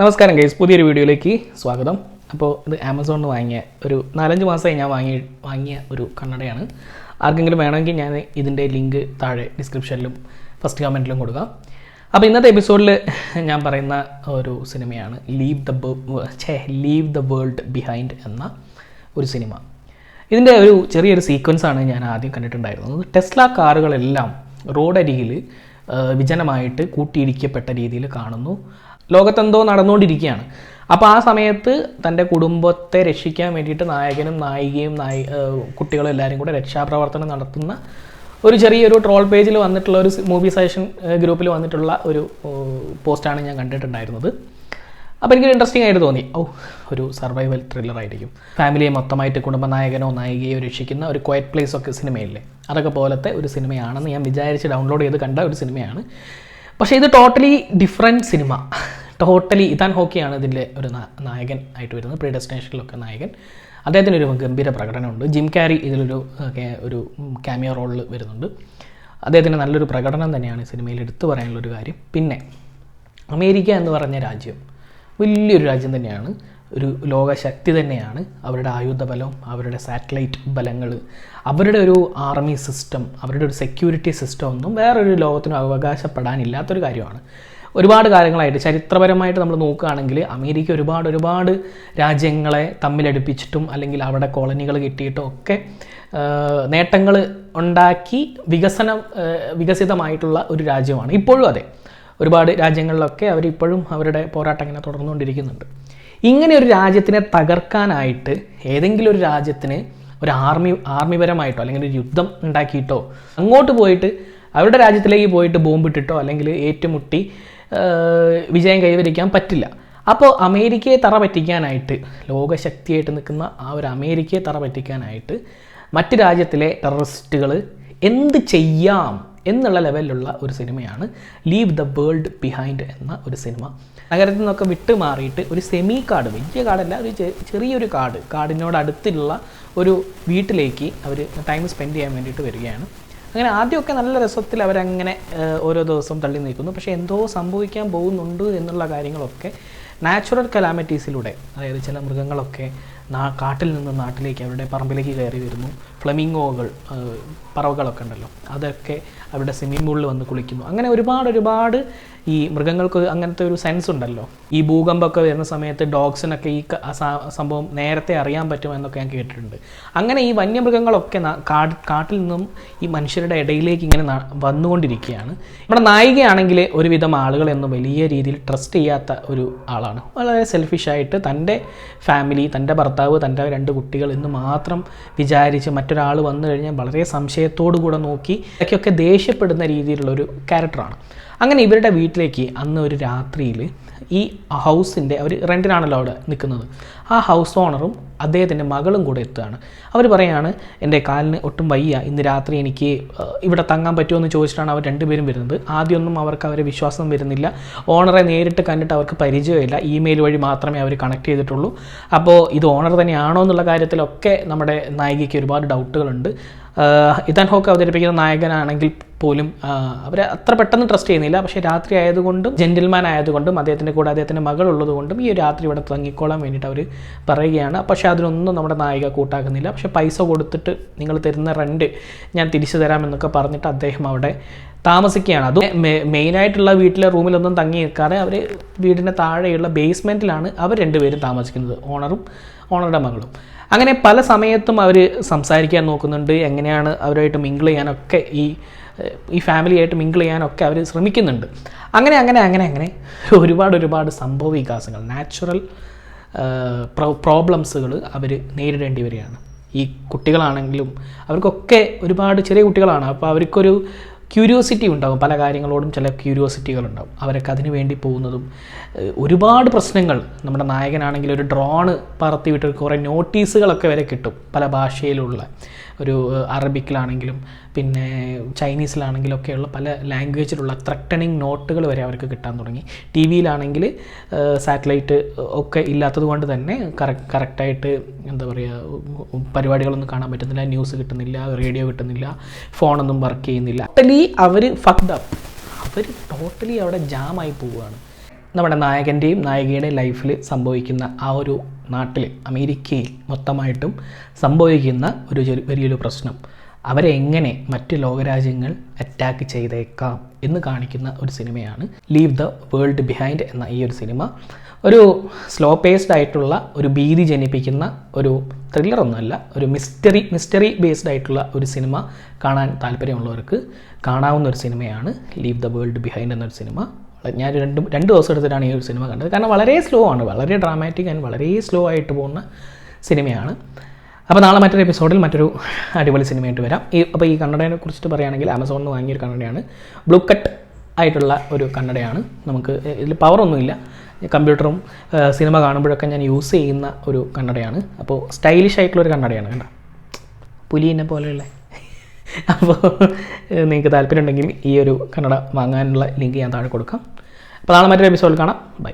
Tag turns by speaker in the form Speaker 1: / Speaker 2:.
Speaker 1: നമസ്കാരം ഗൈസ് പുതിയൊരു വീഡിയോയിലേക്ക് സ്വാഗതം. അപ്പോൾ ഇത് ആമസോണിൽ വാങ്ങിയ ഒരു നാലഞ്ച് മാസമായി ഞാൻ വാങ്ങി വാങ്ങിയ ഒരു കണ്ണടയാണ്. ആർക്കെങ്കിലും വേണമെങ്കിൽ ഞാൻ ഇതിന്റെ ലിങ്ക് താഴെ ഡിസ്ക്രിപ്ഷനിലും ഫസ്റ്റ് കമന്റിലും കൊടുക്കാം. അപ്പോൾ ഇന്നത്തെ എപ്പിസോഡിൽ ഞാൻ പറയുന്ന ഒരു സിനിമയാണ് ലീവ് ദ ഛേ ലീവ് ദ വേൾഡ് ബിഹൈൻഡ് എന്ന ഒരു സിനിമ. ഇതിന്റെ ഒരു ചെറിയൊരു സീക്വൻസാണ് ഞാൻ ആദ്യം കണ്ടിട്ടുണ്ടായിരുന്നത്. ടെസ്ല കാറുകളെല്ലാം റോഡരികിൽ വിജനമായിട്ട് കൂട്ടിയിടിക്കപ്പെട്ട രീതിയിൽ കാണുന്നു. ലോകത്തെന്തോ നടന്നുകൊണ്ടിരിക്കുകയാണ്. അപ്പോൾ ആ സമയത്ത് തന്റെ കുടുംബത്തെ രക്ഷിക്കാൻ വേണ്ടിയിട്ട് നായകനും നായികയും നായി കുട്ടികളും എല്ലാവരും കൂടെ രക്ഷാപ്രവർത്തനം നടത്തുന്ന ഒരു ചെറിയൊരു ട്രോൾ പേജിൽ വന്നിട്ടുള്ള ഒരു മൂവി സജഷൻ ഗ്രൂപ്പിൽ വന്നിട്ടുള്ള ഒരു പോസ്റ്റാണ് ഞാൻ കണ്ടിട്ടുണ്ടായിരുന്നത്. അപ്പോൾ എനിക്കൊരു ഇൻട്രസ്റ്റിംഗ് ആയിട്ട് തോന്നി. ഓ ഒരു സർവൈവൽ ത്രില്ലർ ആയിരിക്കും. ഫാമിലിയെ മൊത്തമായിട്ട് കുടുംബനായകനോ നായികയോ രക്ഷിക്കുന്ന ഒരു ക്വയറ്റ് പ്ലേസ് ഒക്കെ സിനിമയില്ലേ? അതൊക്കെ പോലത്തെ ഒരു സിനിമയാണെന്ന് ഞാൻ വിചാരിച്ച് ഡൗൺലോഡ് ചെയ്ത് കണ്ട ഒരു സിനിമയാണ്. പക്ഷേ ഇത് ടോട്ടലി ഡിഫറെന്റ് സിനിമ ടോട്ടലി ഇതാൻ ഹോക്കിയാണ് ഇതിന്റെ ഒരു നായകൻ ആയിട്ട് വരുന്നത് പ്രീ ഡെസ്റ്റിനേഷനിലൊക്കെ നായകൻ. അദ്ദേഹത്തിന് ഒരു ഗംഭീര പ്രകടനമുണ്ട്. ജിം കാരി ഇതിലൊരു ഒരു ക്യാമിയോ റോളിൽ വരുന്നുണ്ട്. അദ്ദേഹത്തിന് നല്ലൊരു പ്രകടനം തന്നെയാണ് സിനിമയിൽ എടുത്തു പറയാനുള്ളൊരു കാര്യം. പിന്നെ അമേരിക്ക എന്ന് പറഞ്ഞ രാജ്യം വലിയൊരു രാജ്യം തന്നെയാണ്. ഒരു ലോകശക്തി തന്നെയാണ്. അവരുടെ ആയുധ ബലം അവരുടെ സാറ്റലൈറ്റ് ബലങ്ങൾ അവരുടെ ഒരു ആർമി സിസ്റ്റം അവരുടെ ഒരു സെക്യൂരിറ്റി സിസ്റ്റം ഒന്നും വേറൊരു ലോകത്തിനും അവകാശപ്പെടാനില്ലാത്തൊരു കാര്യമാണ്. ഒരുപാട് കാര്യങ്ങളായിട്ട് ചരിത്രപരമായിട്ട് നമ്മൾ നോക്കുകയാണെങ്കിൽ അമേരിക്ക ഒരുപാട് ഒരുപാട് രാജ്യങ്ങളെ തമ്മിലടുപ്പിച്ചിട്ടും അല്ലെങ്കിൽ അവിടെ കോളനികൾ കിട്ടിയിട്ടും ഒക്കെ നേട്ടങ്ങൾ ഉണ്ടാക്കി വികസനം വികസിതമായിട്ടുള്ള ഒരു രാജ്യമാണ്. ഇപ്പോഴും അതെ. ഒരുപാട് രാജ്യങ്ങളിലൊക്കെ അവരിപ്പോഴും അവരുടെ പോരാട്ടം ഇങ്ങനെ തുടർന്നുകൊണ്ടിരിക്കുന്നുണ്ട്. ഇങ്ങനെ ഒരു രാജ്യത്തിനെ തകർക്കാനായിട്ട് ഏതെങ്കിലും ഒരു രാജ്യത്തിന് ഒരു ആർമി ആർമിപരമായിട്ടോ അല്ലെങ്കിൽ ഒരു യുദ്ധം ഉണ്ടാക്കിയിട്ടോ അങ്ങോട്ട് പോയിട്ട് അവരുടെ രാജ്യത്തിലേക്ക് പോയിട്ട് ബോംബിട്ടിട്ടോ അല്ലെങ്കിൽ ഏറ്റുമുട്ടി വിജയം കൈവരിക്കാൻ പറ്റില്ല. അപ്പോൾ അമേരിക്കയെ തറ പറ്റിക്കാനായിട്ട് ലോകശക്തിയായിട്ട് നിൽക്കുന്ന ആ ഒരു അമേരിക്കയെ തറ പറ്റിക്കാനായിട്ട് മറ്റ് രാജ്യത്തിലെ ടെററിസ്റ്റുകൾ എന്ത് ചെയ്യാം എന്നുള്ള ലെവലിലുള്ള ഒരു സിനിമയാണ് ലീവ് ദ വേൾഡ് ബിഹൈൻഡ് എന്ന ഒരു സിനിമ. നഗരത്തിൽ നിന്നൊക്കെ വിട്ട് മാറിയിട്ട് ഒരു സെമി കാട് വലിയ കാടല്ല ഒരു ചെറിയൊരു കാട് കാടിനോട് അടുത്തുള്ള ഒരു വീട്ടിലേക്ക് അവർ ടൈം സ്പെൻഡ് ചെയ്യാൻ വേണ്ടിയിട്ട് വരികയാണ്. അങ്ങനെ ആദ്യമൊക്കെ നല്ല രസത്തിൽ അവരങ്ങനെ ഓരോ ദിവസവും തള്ളി നീക്കുന്നു പക്ഷേ എന്തോ സംഭവിക്കാൻ പോകുന്നുണ്ട് എന്നുള്ള കാര്യങ്ങളൊക്കെ നാച്ചുറൽ കലാമിറ്റീസിലൂടെ അതായത് ചില മൃഗങ്ങളൊക്കെ കാട്ടിൽ നിന്ന് നാട്ടിലേക്ക് അവരുടെ പറമ്പിലേക്ക് കയറി വരുന്നു. ഫ്ലമിംഗോകൾ ഏഹ്, പറവകളൊക്കെ ഉണ്ടല്ലോ. അതൊക്കെ അവരുടെ സ്വിമ്മിംഗ് പൂളിൽ വന്ന് കുളിക്കുന്നു. അങ്ങനെ ഒരുപാട് ഒരുപാട് ഈ മൃഗങ്ങൾക്ക് അങ്ങനത്തെ ഒരു സെൻസ് ഉണ്ടല്ലോ. ഈ ഭൂകമ്പമൊക്കെ വരുന്ന സമയത്ത് ഡോഗ്സിനൊക്കെ ഈ സംഭവം നേരത്തെ അറിയാൻ പറ്റും എന്നൊക്കെ ഞാൻ കേട്ടിട്ടുണ്ട്. അങ്ങനെ ഈ വന്യമൃഗങ്ങളൊക്കെ കാട്ടിൽ നിന്നും ഈ മനുഷ്യരുടെ ഇടയിലേക്ക് ഇങ്ങനെ വന്നുകൊണ്ടിരിക്കുകയാണ്. നമ്മുടെ നായികയാണെങ്കിൽ ഒരുവിധം ആളുകളെന്നും വലിയ രീതിയിൽ ട്രസ്റ്റ് ചെയ്യാത്ത ഒരു ആളാണ്. വളരെ സെൽഫിഷായിട്ട് തന്റെ ഫാമിലി തന്റെ ഭർത്താവ് തന്റെ രണ്ട് കുട്ടികൾ എന്ന് മാത്രം വിചാരിച്ച് മറ്റൊരാൾ വന്നു കഴിഞ്ഞാൽ വളരെ സംശയത്തോടു കൂടെ നോക്കി ഇതൊക്കെയൊക്കെ ദേഷ്യപ്പെടുന്ന രീതിയിലുള്ള ഒരു ക്യാരക്ടറാണ് അങ്ങനെ ഇവരുടെ വീട്ടിലേക്ക് അന്ന് ഒരു രാത്രിയിൽ ഈ ഹൗസിന്റെ അവർ റെന്റിനാണല്ലോ അവിടെ നിൽക്കുന്നത്. ആ ഹൗസ് ഓണറും അദ്ദേഹത്തിന്റെ മകളും കൂടെ എത്തുകയാണ്. അവർ പറയാണ് എന്റെ കാലിന് ഒട്ടും വയ്യ. ഇന്ന് രാത്രി എനിക്ക് ഇവിടെ തങ്ങാൻ പറ്റുമോ എന്ന് ചോദിച്ചിട്ടാണ് അവർ രണ്ടുപേരും വരുന്നത്. ആദ്യമൊന്നും അവർക്ക് അവരെ വിശ്വാസം വരുന്നില്ല. ഓണറെ നേരിട്ട് കണ്ടിട്ട് അവർക്ക് പരിചയമില്ല. ഇമെയിൽ വഴി മാത്രമേ അവർ കണക്ട് ചെയ്തിട്ടുള്ളൂ. അപ്പോൾ ഇത് ഓണർ തന്നെയാണോ എന്നുള്ള കാര്യത്തിലൊക്കെ നമ്മുടെ നായികയ്ക്ക് ഒരുപാട് ഡൗട്ടുകളുണ്ട് ഇതാൻ ഹോക്ക് അവതരിപ്പിക്കുന്ന നായകനാണെങ്കിൽ പോലും അവരെ അത്ര പെട്ടെന്ന് ട്രസ്റ്റ് ചെയ്യുന്നില്ല. പക്ഷേ രാത്രി ആയതുകൊണ്ടും ജെന്റിൽമാൻ ആയതുകൊണ്ടും അദ്ദേഹത്തിന്റെ കൂടെ അദ്ദേഹത്തിന്റെ മകൾ ഉള്ളതുകൊണ്ടും ഈ രാത്രി ഇവിടെ തങ്ങിക്കോളാൻ വേണ്ടിയിട്ട് അവർ പറയുകയാണ്. പക്ഷേ അതിനൊന്നും നമ്മുടെ നായിക കൂട്ടാക്കുന്നില്ല. പക്ഷേ പൈസ കൊടുത്തിട്ട് നിങ്ങൾ തരുന്ന റെന്റ് ഞാൻ തിരിച്ചു തരാമെന്നൊക്കെ പറഞ്ഞിട്ട് അദ്ദേഹം അവിടെ താമസിക്കുകയാണ്. അത് മെയിനായിട്ടുള്ള വീട്ടിലെ റൂമിലൊന്നും തങ്ങി നിൽക്കാതെ അവർ വീടിന്റെ താഴെയുള്ള ബേസ്മെന്റിലാണ് അവർ രണ്ടുപേരും താമസിക്കുന്നത്. ഓണറും ഓണറുടെ മകളും. അങ്ങനെ പല സമയത്തും അവർ സംസാരിക്കാൻ നോക്കുന്നുണ്ട് എങ്ങനെയാണ് അവരുമായിട്ട് മിങ്കിൾ ചെയ്യാനൊക്കെ ഈ ഈ ഫാമിലിയായിട്ട് മിങ്കിൾ ചെയ്യാനൊക്കെ അവർ ശ്രമിക്കുന്നുണ്ട്. അങ്ങനെ അങ്ങനെ അങ്ങനെ അങ്ങനെ ഒരുപാട് ഒരുപാട് സംഭവ വികാസങ്ങൾ നാച്ചുറൽ പ്രോബ്ലംസുകൾ അവർ നേരിടേണ്ടി വരികയാണ്. ഈ കുട്ടികളാണെങ്കിലും അവർക്കൊക്കെ ഒരുപാട് ചെറിയ കുട്ടികളാണ് അപ്പോൾ അവർക്കൊരു ക്യൂരിയോസിറ്റി ഉണ്ടാകും. പല കാര്യങ്ങളോടും ചില ക്യൂരിയോസിറ്റികളുണ്ടാകും അവരൊക്കെ അതിന് വേണ്ടി പോകുന്നതും ഒരുപാട് പ്രശ്നങ്ങൾ. നമ്മുടെ നായകനാണെങ്കിൽ ഒരു ഡ്രോണ് പറത്തി വിട്ട് കുറേ നോട്ടീസുകളൊക്കെ വരെ കിട്ടും പല ഭാഷയിലുള്ള. ഒരു അറബിക്കിലാണെങ്കിലും പിന്നെ ചൈനീസിലാണെങ്കിലും ഒക്കെയുള്ള പല ലാംഗ്വേജിലുള്ള ത്രട്ടണിങ് നോട്ടുകൾ വരെ അവർക്ക് കിട്ടാൻ തുടങ്ങി. ടി വിയിലാണെങ്കിൽ സാറ്റലൈറ്റ് ഒക്കെ ഇല്ലാത്തത് കൊണ്ട് തന്നെ കറക്റ്റ് കറക്റ്റായിട്ട് എന്താ പറയുക പരിപാടികളൊന്നും കാണാൻ പറ്റുന്നില്ല ന്യൂസ് കിട്ടുന്നില്ല റേഡിയോ കിട്ടുന്നില്ല ഫോണൊന്നും വർക്ക് ചെയ്യുന്നില്ല. ടോട്ടലി അവർ ഫക്ഡ് അപ്പ് അവർ ടോട്ടലി അവിടെ ജാമായി പോവുകയാണ്. നമ്മുടെ നായകന്റെയും നായികയുടെയും ലൈഫിൽ സംഭവിക്കുന്ന ആ ഒരു നാട്ടിൽ അമേരിക്കയിൽ മൊത്തമായിട്ടും സംഭവിക്കുന്ന ഒരു വലിയൊരു പ്രശ്നം. അവരെ എങ്ങനെ മറ്റ് ലോകരാജ്യങ്ങൾ അറ്റാക്ക് ചെയ്തേക്കാം എന്ന് കാണിക്കുന്ന ഒരു സിനിമയാണ് ലീവ് ദ വേൾഡ് ബിഹൈൻഡ് എന്ന ഈ ഒരു സിനിമ. ഒരു സ്ലോ പേസ്ഡ് ആയിട്ടുള്ള ഒരു ഭീതി ജനിപ്പിക്കുന്ന ഒരു ത്രില്ലർ ഒന്നുമല്ല ഒരു മിസ്റ്ററി മിസ്റ്ററി ബേസ്ഡ് ആയിട്ടുള്ള ഒരു സിനിമ കാണാൻ താല്പര്യമുള്ളവർക്ക് കാണാവുന്ന ഒരു സിനിമയാണ് ലീവ് ദ വേൾഡ് ബിഹൈൻഡ് എന്നൊരു സിനിമ. ഞാൻ രണ്ട് രണ്ട് ദിവസം എടുത്തിട്ടാണ് ഈ ഒരു സിനിമ കണ്ടത്. കാരണം വളരെ സ്ലോ ആണ്. വളരെ ഡ്രാമാറ്റിക് ആൻഡ് വളരെ സ്ലോ ആയിട്ട് പോകുന്ന സിനിമയാണ്. അപ്പോൾ നാളെ മറ്റൊരു എപ്പിസോഡിൽ മറ്റൊരു അടിപൊളി സിനിമയായിട്ട് വരാം. ഈ അപ്പോൾ ഈ കന്നഡയെ കുറിച്ചിട്ട് പറയുകയാണെങ്കിൽ ആമസോണിൽ നിന്ന് വാങ്ങിയൊരു കന്നഡയാണ് ബ്ലൂ കട്ട് ആയിട്ടുള്ള ഒരു കന്നഡയാണ് നമുക്ക് ഇതിൽ പവറൊന്നുമില്ല കമ്പ്യൂട്ടറും സിനിമ കാണുമ്പോഴൊക്കെ ഞാൻ യൂസ് ചെയ്യുന്ന ഒരു കന്നഡയാണ് അപ്പോൾ സ്റ്റൈലിഷ് ആയിട്ടുള്ള ഒരു കന്നഡയാണ് കണ്ടോ? പുലിനെ പോലെയുള്ള അപ്പോൾ നിങ്ങൾക്ക് താല്പര്യം ഉണ്ടെങ്കിൽ ഈ ഒരു കന്നഡ വാങ്ങാനുള്ള ലിങ്ക് ഞാൻ താഴെ കൊടുക്കാം. അപ്പോൾ നാളെ മറ്റൊരു എപ്പിസോഡിൽ കാണാം. ബൈ